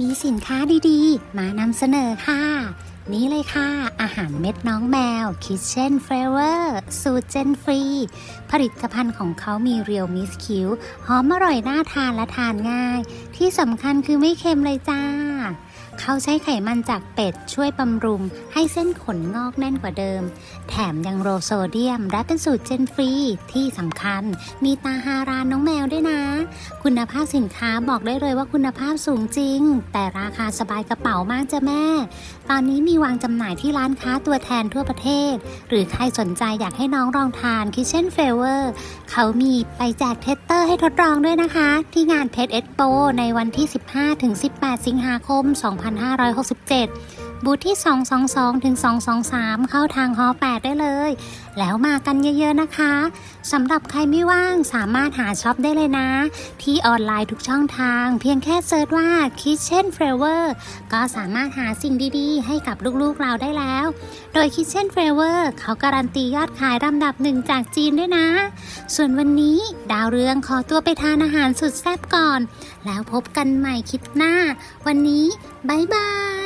มีสินค้าดีๆ มานำเสนอค่ะ นี่เลยค่ะ อาหารเม็ดน้องแมว Kitchen Flavor สูตรเจนฟรี ผลิตภัณฑ์ของเขามีเรียวมิสคิวหอมอร่อยน่าทานและทานง่าย ที่สำคัญคือไม่เค็มเลยจ้า เขาใช้ไขมันจากเป็ดช่วยบำรุง ให้เส้นขนงอกแน่นกว่าเดิม แถมยังโรโซเดียม และเป็นสูตรเจนฟรีที่สำคัญ มีตาฮาราน้องแมวด้วยนะ คุณภาพสินค้าบอกได้เลยว่าคุณภาพสูงจริง แต่ราคาสบายกระเป๋ามากจ้ะแม่ ตอนนี้มีวางจำหน่ายที่ร้านค้าตัวแทนทั่วประเทศ หรือใครสนใจอยากให้น้องลองทาน Kitchen f a v o r เขามีไปแจกเทสเตอร์ให้ทดลองด้วยนะคะ ที่งานเพชรเอ็กโปในวันที่ 15-18 สิงหาคม2567 บูธที่ 222 ถึง 223 เข้าทางฮอ8ได้เลย แล้วมากันเยอะๆนะคะสำหรับใครไม่ว่างสามารถหาช็อปได้เลยนะ ที่ออนไลน์ทุกช่องทาง เพียงแค่เซิร์ชว่า Kitchen Flavor ก็สามารถหาสิ่งดีๆ ให้กับลูกๆเราได้แล้ว โดย Kitchen Flavor เขาการันตียอดขายลำดับหนึ่งจากจีนด้วยนะ ส่วนวันนี้ดาวเรืองขอตัวไปทานอาหารสุดแซ่บก่อน แล้วพบกันใหม่คลิปหน้า วันนี้บายบาย